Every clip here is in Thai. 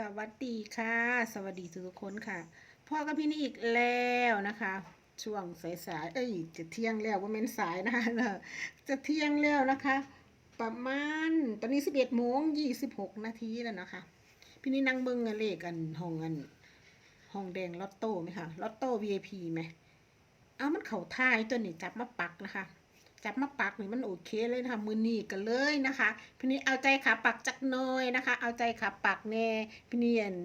สวัสดีค่ะ สวัสดีทุกคนค่ะพ่อกับพี่นี่อีกแล้วนะคะ ช่วงสายๆเอ้ยจะเที่ยงแล้วว่าเมนสายนะคะจะเที่ยงแล้วนะคะ ประมาณตอนนี้สิบเอ็ดโมงยี่สิบหกนาทีแล้วนะคะ พี่นี่นั่งเบิ้งเงินเลขกันห้องอันห้องแดงลอตโต้ไหมคะลอตโต้ VIP ไหมเอามันเข่าท่ายตัวนี้จับมาปักนะคะ จับมาปักนี่มันโอเคเลยนะคะมือนีกันเลยนะคะพี่นี่เอาใจขาปักจักน้อยนะคะ เอาใจขาปักแน่พี่นี่อัน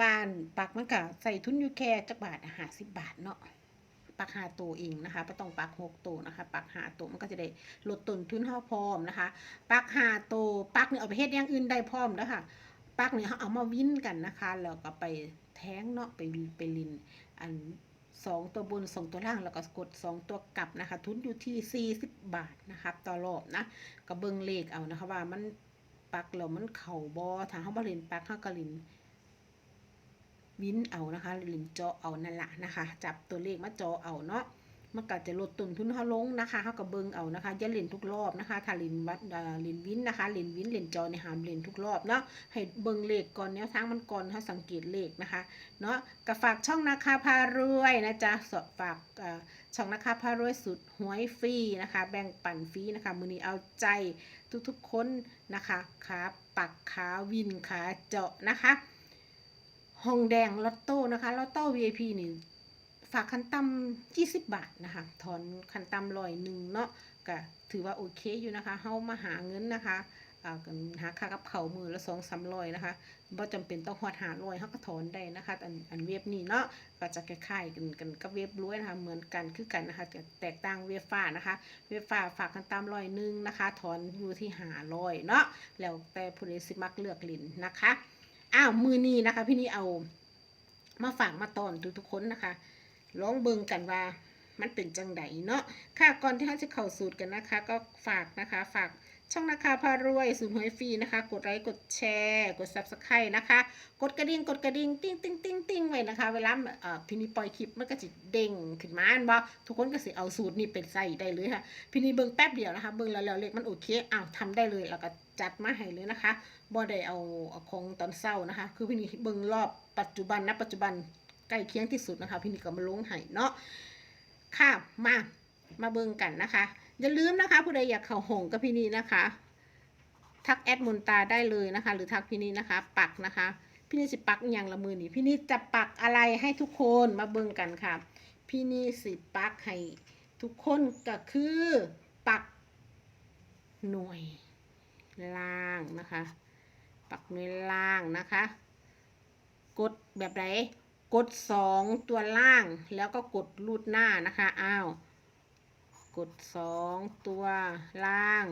วานปักมันก็ใส่ทุนอยู่แค่จักบาทหาสิบบาทเนาะปักหาตัวเองนะคะไม่ต้องปักหกตัวนะคะ ปักหาตัวมันก็จะได้ลดต้นทุนเท่าพร้อมนะคะ ปักหาตัวปักนี่เอาไปเฮ็ดอย่างอื่นได้พร้อมแล้วค่ะปักนี่เขาเอามาวิ่นกันนะคะแล้วก็ไปแท้งเนาะไปไปลินอัน สองตัวบนสองตัวล่างแล้วก็กดสองตัวกลับนะคะ ทุนอยู่ที่ 40 บาทนะคะต่อรอบนะก็เบิ่งเลขเอานะคะว่ามันปักเรามันเข่าบอทางเขาบริเวณปักเขากระลินวินเอานะคะลินเจาะเอานั่นแหละนะคะ จับตัวเลขมาเจาะเอาเนาะ มันก็จะลดต้นทุนเขาลงนะคะเขาก็เบิ่งเอานะคะอย่าเล่นทุกรอบนะคะถ้าเล่นวัดเล่นวินนะคะเล่นวินเล่นจอในหามเล่นทุกรอบเนาะให้เบิ่งเลขก่อนแนวทางมันก่อนให้สังเกตเลขนะคะเนาะก็ฝากช่องนะคะพารวยนะจ๊ะฝากช่องนะคะพารวยสุดหวยฟรีนะคะ แบ่งปันฟรีนะคะมือนี้เอาใจทุกๆคนนะคะขาปักขาวินขาเจาะนะคะห้องแดงลอตโต้นะคะลอตโต้ VIP นี่ ฝากคันต่ำ20บาทนะคะถอนคันต่ำร้อยหนึ่งเนาะก็ถือว่าโอเคอยู่นะคะเฮามาหาเงินนะคะอ่ากันหาค่ากับเขามือละสองสามร้อยนะคะบ่จำเป็นต้องหอดหาร้อยเขาก็ถอนได้นะคะอันอันเว็บนี้เนาะก็จะคล้ายๆกันกันกับเว็บรวยนะคะเหมือนกันคือกันนะคะแต่แตกต่างเว็บฟ้านะคะเว็บฟ้าฝากกันตามร้อยหนึ่งนะคะ ถอนอยู่ที่หาร้อยเนาะแล้วแต่ผู้ใดสิมักเลือกลินนะคะอ้าวมือนี้นะคะ พี่นี่เอามาฝากมาตอนทุกๆคนนะคะ ลองเบิ่งกันว่ามันเป็นจังไดเนาะค่ะก่อนที่เราจะเข้าสูตรกันนะคะ ก็ฝากนะคะฝากช่องนะคะพารวยสูตรหวยฟรีนะคะ กดไลค์กดแชร์ กด subscribe นะคะ กดกระดิ่งกดกระดิ่งติ้งติ้งติ้งติ้งไว้นะคะ เวลาพี่นี่ปล่อยคลิปมันก็จะเด้งขึ้นมาอันบ่ทุกคนก็สิเอาสูตรนี้เป็นใส่ได้เลยค่ะพี่นี่เบิ่งแป๊บเดียวนะคะ เบิ่งแล้วแล้วเลขมันโอเคอ้าวทำได้เลยแล้วก็จัดมาให้เลยนะคะบ่ได้เอาเอาของตอนเศร้านะคะ คือพี่นี่เบิ่งรอบปัจจุบันนะปัจจุบัน ใกล้เคียงที่สุดนะคะ พี่นี่ก็มาลงให้เนาะค่ะมามาเบิ่งกันนะคะอย่าลืมนะคะผู้ใดอยากเข้าหงกับพี่นีนะคะ ทักแอดมนตาได้เลยนะคะ หรือทักพี่นีนะคะ ปักนะคะ พี่นีสิปักอย่างละมือนี่พี่นีจะปักอะไรให้ทุกคนมาเบิ่งกันค่ะ พี่นีสิปักให้ทุกคนก็คือปักหน่วยล่างนะคะ ปักหน่วยล่างนะคะ กดแบบไหน กดสองตัวล่างแล้วก็กดรูดหน้านะคะอ้าวกดสองตัวล่าง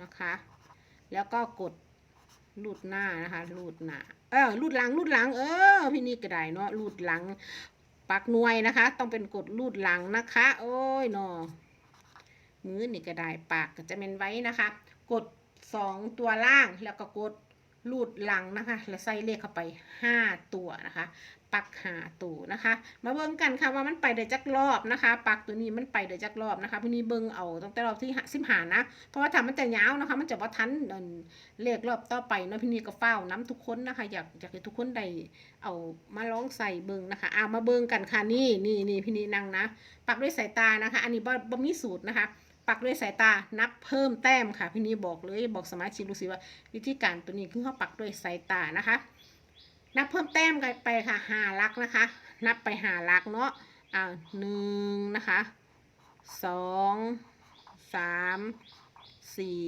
นะคะ แล้วก็กดรูดหน้านะคะรูดหน้าเออรูดหลังรูดหลัง เออ พี่นี่ก็ได้เนาะรูดหลังปักหน่วยนะคะ ต้องเป็นกดรูดหลังนะคะ โอ้ยเนาะมือนี่ก็ได้ปากก็จะเป็นไว้นะคะ กดสองตัวล่างแล้วก็กด รูดหลังนะคะ แล้วใส่เลขเข้าไปห้าตัวนะคะ ปักหาตัวนะคะ มาเบิ่งกันค่ะว่ามันไปได้จักรอบนะคะ ปักตัวนี้มันไปได้จักรอบนะคะพี่นี่เบิ่งเอาตั้งแต่รอบที่สิบหานะ เพราะว่าถ้ามันจะยาวนะคะ มันจะว่าทันเลขรอบต่อไปเนาะพี่นี่ก็เฝ้าน้ำทุกคนนะคะ อยากอยากให้ทุกคนได้เอามาลองใส่เบิ่งนะคะเอามาเบิ่งกันค่ะนี่นี่นี่พี่นี่นั่งนะ ปักด้วยสายตานะคะ อันนี้บ่บ่มีสูตรนะคะ ปักด้วยสายตานับเพิ่มแต้มค่ะ พี่นี่บอกเลยบอกสมาชิกรู้สิว่า วิธีการตัวนี้คือเขาปักด้วยสายตานะคะ นับเพิ่มแต้มกันไปค่ะหาลักนะคะ นับไปหาลักเนาะอ่าหนึ่งนะคะสองสามสี่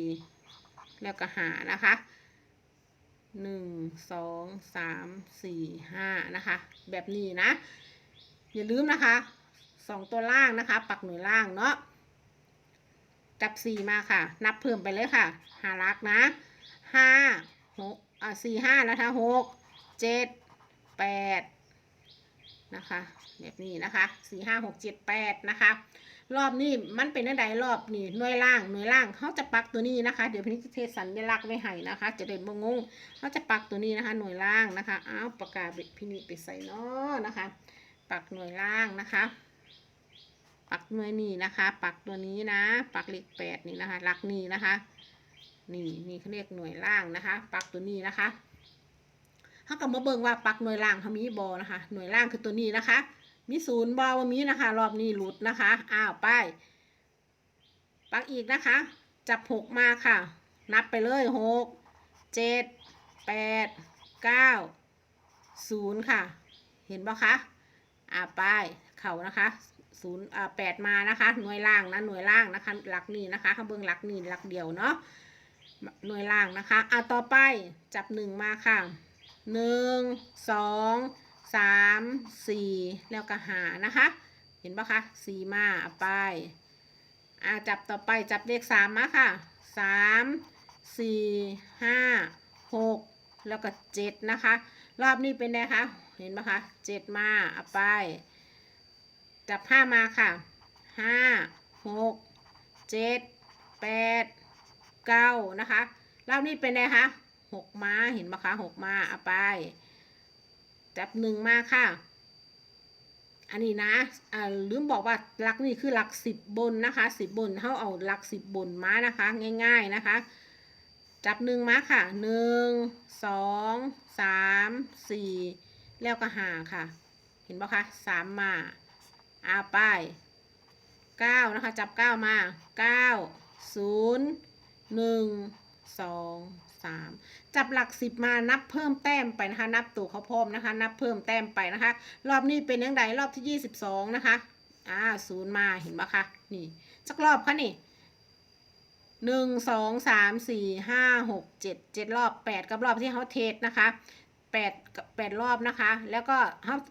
แล้วก็หานะคะหนึ่งสองสามสี่ห้านะคะ แบบนี้นะ อย่าลืมนะคะสองตัวล่างนะคะ ปักหน่วยล่างเนาะ จับสี่มาค่ะ นับเพิ่มไปเลยค่ะหาลักนะห้าหกอ่าสี่ห้านะคะหกเจ็ดแปดนะคะแบบนี้นะคะสี่ห้าหกเจ็ดแปดนะคะ รอบนี้มันเป็นอะไรรอบนี่หน่วยล่างหน่วยล่างเขาจะปักตัวนี้นะคะ เดี๋ยวพี่นิเทศสัญลักษณ์ไว้ให้นะคะ จะเด่นบงงเขาจะปักตัวนี้นะคะ หน่วยล่างนะคะอ้าวปากกาศพี่นิไปใส่เนาะนะคะ ปักหน่วยล่างนะคะ ปักหน่วยนี้นะคะ ปักตัวนี้นะ ปักเลขแปดนี่นะคะหลักนี้นะคะ นี่นี่เขาเรียกหน่วยล่างนะคะ ปักตัวนี้นะคะเขาก็มาเบิ่งว่าปักหน่วยล่างเขามีบอนะคะ หน่วยล่างคือตัวนี้นะคะ มีศูนย์บอว่ามีนะคะ รอบนี้หลุดนะคะ อ้าวไปปักอีกนะคะ จับหกมาค่ะ นับไปเลยหกเจ็ดแปดเก้าศูนย์ค่ะ เห็นปะคะ อ่าไปเข่านะคะ ศูนย์แปดมานะคะ หน่วยล่างนะหน่วยล่างนะคะหลักนี่นะคะข้างเบื้องหลักนี่หลักเดียวเนาะหน่วยล่างนะคะอ่าต่อไปจับหนึ่งมาค่ะหนึ่งสองสามสี่แล้วก็หานะคะ เห็นปะคะสี่มาไปอ่าจับต่อไปจับเลขสามมาค่ะสามสี่ห้าหกแล้วก็เจ็ดนะคะ รอบนี้เป็นไงคะเห็นปะคะเจ็ดมาไป จับห้ามาค่ะห้าหกเจ็ดแปดเก้านะคะรอบนี้เป็นไงคะหกมาเห็นปะคะหกมาเอาไป จับหนึ่งมาค่ะ อันนี้นะอ่าลืมบอกว่าหลักนี่คือหลักสิบบนนะคะสิบบนเขาเอาหลักสิบบนมานะคะ ง่าย ๆนะคะ จับหนึ่งมาค่ะหนึ่งสองสามสี่แล้วก็หาค่ะ เห็นปะคะสามมา อาไปเก้านะคะ จับเก้ามาเก้าศูนย์หนึ่งสองสามจับหลักสิบมานับเพิ่มแต้มไปนะคะ นับตัวเขาพร้อมนะคะ นับเพิ่มแต้มไปนะคะ รอบนี้เป็นยังไงรอบที่ยี่สิบสองนะคะอ่าศูนย์มาเห็นปะคะนี่สักรอบคะนี่หนึ่งสองสามสี่ห้าหกเจ็ดเจ็ดรอบแปดกับรอบที่เขาเทสนะคะ แปดแปดรอบนะคะ แล้วก็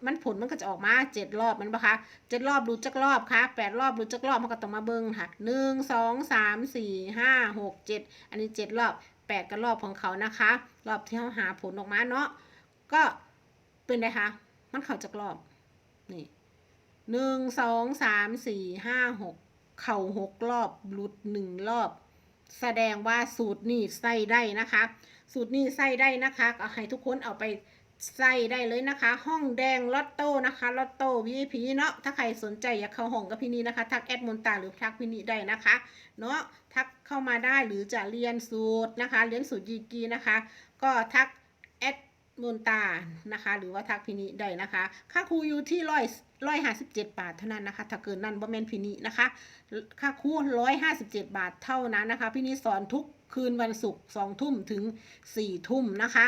มันผลมันก็จะออกมาเจ็ดรอบมันปะคะเจ็ดรอบดูจักรอบคะแปดรอบดูจักรอบมันก็ต้องมาเบิ้งค่ะหนึ่งสองสามสี่ห้าหกเจ็ดอันนี้เจ็ดรอบแปดกับรอบของเขานะคะ รอบที่เขาหาผลออกมาเนาะก็เป็นไงคะมันเขาจักรอบนี่หนึ่งสองสามสี่ห้าหกเข่าหกรอบหลุดหนึ่งรอบ แสดงว่าสูตรนี่ใส่ได้นะคะ สูตรนี่ใส่ได้นะคะก็ให้ทุกคนเอาไปใส่ได้เลยนะคะ ห้องแดงลอตโต้นะคะลอตโต้ VIP เนาะถ้าใครสนใจอยากเข้าห้องกับพี่นีนะคะทักแอดมนตาหรือทักพี่นีได้นะคะเนาะทักเข้ามาได้หรือจะเรียนสูตรนะคะ เรียนสูตรยีกีนะคะ ก็ทักแอด มนตานะคะ หรือว่าทักพี่นีได้นะคะ ค่าครูอยู่ที่ร้อยร้อยห้าสิบเจ็ดบาทเท่านั้นนะคะ ถ้าเกินนั้นบ่แม่นพี่นีนะคะ ค่าครูร้อยห้าสิบเจ็ดบาทเท่านั้นนะคะพี่นิสอนทุกคืนวันศุกร์สองทุ่มถึงสี่ทุ่มนะคะ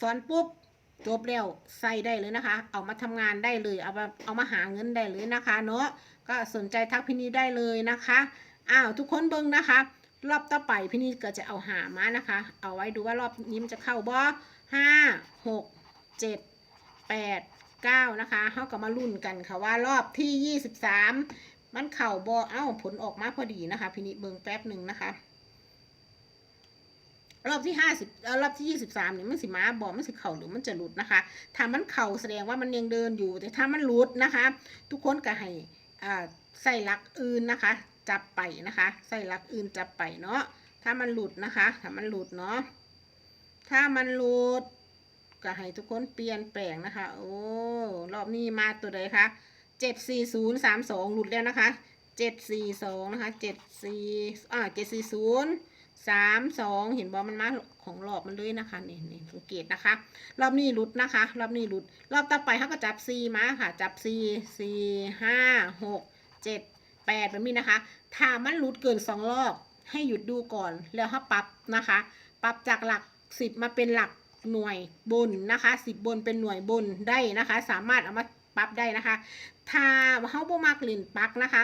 สอนปุ๊บจบแล้วใส่ได้เลยนะคะ เอามาทำงานได้เลย เอามาเอามาหาเงินได้เลยนะคะ เนาะก็สนใจทักพี่นิได้เลยนะคะอ้าวทุกคนเบิ่งนะคะ รอบต่อไปพี่นิก็จะเอาหามานะคะ เอาไว้ดูว่ารอบนี้มันจะเข้าบ่ ห้าหกเจ็ดแปดเก้านะคะเขาก็มาลุ้นกันค่ะว่ารอบที่ยี่สิบสามมันเข่าบอเอ้าผลออกมาพอดีนะคะพินิเบิงแป๊บหนึ่งนะคะ รอบที่ห้าสิบรอบที่ยี่สิบสามนี่มันสิมาบอมันสิเข่าหรือมันจะหลุดนะคะ ถ้ามันเข่าแสดงว่ามันยังเดินอยู่ แต่ถ้ามันหลุดนะคะ ทุกคนก็ให้อ่าใส่ลักอื่นนะคะ จับไปนะคะ ใส่ลักอื่นจับไปเนาะถ้ามันหลุดนะคะ ถ้ามันหลุดเนาะ ถ้ามันหลุดก็ให้ทุกคนเปลี่ยนแปลงนะคะ โอ้รอบนี้มาตัวใดคะเจ็ดสี่ศูนย์สามสองหลุดแล้วนะคะเจ็ดสี่สองนะคะเจ็ดสี่อ่าเจ็ดสี่ศูนย์สามสองเห็นบอมันมาของรอบมันเลยนะคะนี่นี่สังเกตนะคะ รอบนี้หลุดนะคะ รอบนี้หลุด รอบต่อไปเขาก็จับสี่มาค่ะ จับสี่สี่ห้าหกเจ็ดแปดแบบนี้นะคะ ถ้ามันหลุดเกินสองรอบให้หยุดดูก่อนแล้วถ้าปรับนะคะ ปรับจากหลัก สิบมาเป็นหลักหน่วยบนนะคะสิบบนเป็นหน่วยบนได้นะคะ สามารถเอามาปรับได้นะคะ ถ้าเฮาบ่มักเล่นปักนะคะ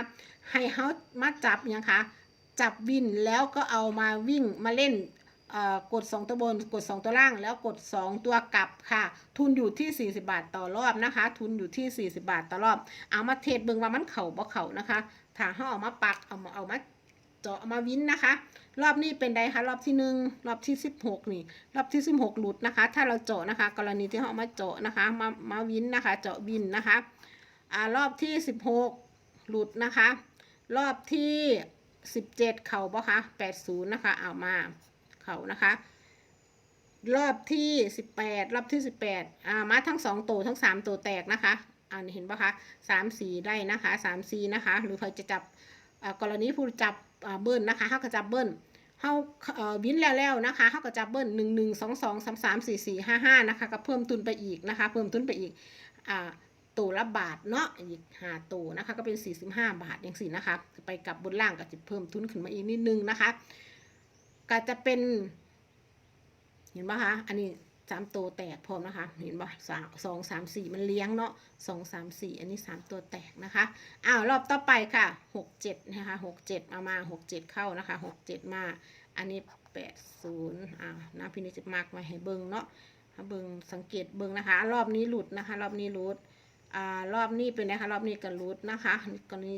ให้เฮามาจับยังคะจับวินแล้วก็เอามาวิ่งมาเล่นเอ่อกด 2 ตัวบนกด 2 ตัวล่างแล้วกด 2 ตัวกลับค่ะ ทุนอยู่ที่ 40 บาทต่อรอบนะคะ ทุนอยู่ที่ 40 บาทต่อรอบ เอามาเทสเบิ่งว่ามันเข่าบ่เข่านะคะถ้าเฮาเอามาปักเอามาเอามา เจาะมาวินนะคะ รอบนี้เป็นไดคะรอบที่หนึ่งรอบที่16นี่ รอบที่16หกหลุดนะคะ ถ้าเราเจาะนะคะ กรณีที่เขามาเจาะนะคะมามาวินนะคะ เจาะวินนะคะอ่ารอบที่16หกหลุดนะคะ รอบที่17เจ็ดเข่าปะคะ80นย์นะคะเอามาเข่านะคะรอบที่18รอบที่18อ่ามาทั้ง2ตัวทั้ง3ตัวแตกนะคะอ่านเห็นปะคะ3 4ได้นะคะ3 4นะคะ หรือใครจะจับ กรณีผู้จับเบิ้ลนะคะเขาก็จับเบิ้ลเฮาเอ่อวินแล้วแล้วนะคะเฮาก็จะเบิ้ลหนึ่งหนึ่งสองสองสามสามสี่สี่ห้าห้านะคะก็เพิ่มทุนไปอีกนะคะ เพิ่มทุนไปอีกอ่าตัวละบาทเนาะอีกห้าตัวนะคะก็เป็นสี่สิบห้าบาทอย่างสี่นะคะไปกับบนล่างก็จะเพิ่มทุนขึ้นมาอีกนิดนึงนะคะ ก็จะเป็น เห็นปะคะ อันนี้ สามตัวแตกพร้อมนะคะ เห็นปะสามสองสามสี่มันเลี้ยงเนาะสองสามสี่อันนี้สามตัวแตกนะคะอ้าวรอบต่อไปค่ะหกเจ็ดนะคะหกเจ็ดเอามาหกเจ็ดเข้านะคะหกเจ็ดมาอันนี้แปดศูนย์อ่านะพี่นิจมากไว้ให้เบิ้งเนาะเบิ้งสังเกตเบิ้งนะคะ รอบนี้หลุดนะคะ รอบนี้หลุดอ่ารอบนี้เป็นนะคะรอบนี้ก็หลุดนะคะกรณี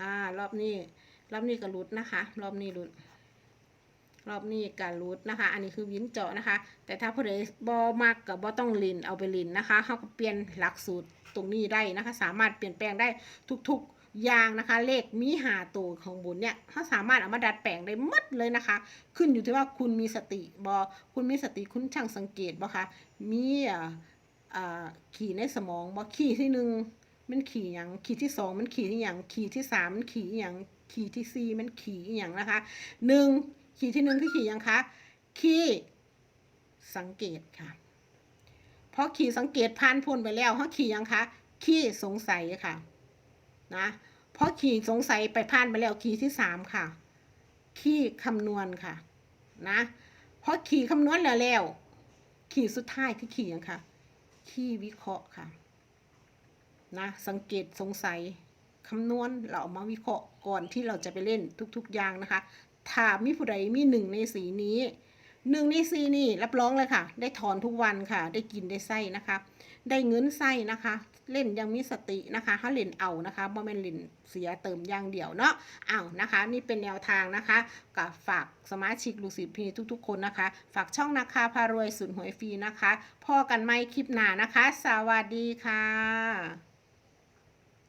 อ่ารอบนี้รอบนี้ก็หลุดนะคะ รอบนี้หลุด รอบนี้การรูดนะคะ อันนี้คือวินเจาะนะคะ แต่ถ้าผู้ใดบอมากกับบอต้องลินเอาไปลินนะคะเขาก็เปลี่ยนหลักสูตรตรงนี้ได้นะคะ สามารถเปลี่ยนแปลงได้ทุกๆอย่างนะคะ เลขมีหาตัวของบุญเนี่ยเขาสามารถเอามาดัดแปลงได้หมดเลยนะคะ ขึ้นอยู่ที่ว่าคุณมีสติบอคุณมีสติคุณช่างสังเกตบอคะมีอ่าขี่ในสมองบอขี่ที่หนึ่งมันขี่อย่างขี่ที่สองมันขี่อย่างขี่ที่สามมันขี่อย่างขี่ที่สี่มันขี่อย่างนะคะหนึ่ง ขีที่หนึ่งคือขียังคะขีสังเกตค่ะเพราะขีสังเกตผ่านพ้นไปแล้วเขาขียังคะขีสงสัยค่ะนะเพราะขีสงสัยไปผ่านไปแล้วขีที่สามค่ะขีคำนวณค่ะนะเพราะขีคำนวณแล้วแล้ว ขีสุดท้ายคือขียังคะขีวิเคราะห์ค่ะนะสังเกตสงสัยคำนวณเราเอามาวิเคราะห์ก่อนที่เราจะไปเล่นทุกๆอย่างนะคะ ถ้ามีผู้ใดมีหนึ่งในสีนี้หนึ่งในสีนี่รับรองเลยค่ะ ได้ถอนทุกวันค่ะ ได้กินได้ไส้นะคะ ได้เงินไส้นะคะ เล่นยังมีสตินะคะถ้าเล่นเอานะคะบ่แม่นเล่นเสียเติมอย่างเดียวเนาะอ้าวนะคะ นี่เป็นแนวทางนะคะกับฝากสมาชิกลูกศิษย์พี่ทุกๆ คนนะคะ ฝากช่องนาคาพารวยสุนหวยฟรีนะคะพ่อกันไม่คลิปหน้านะคะ สวัสดีค่ะ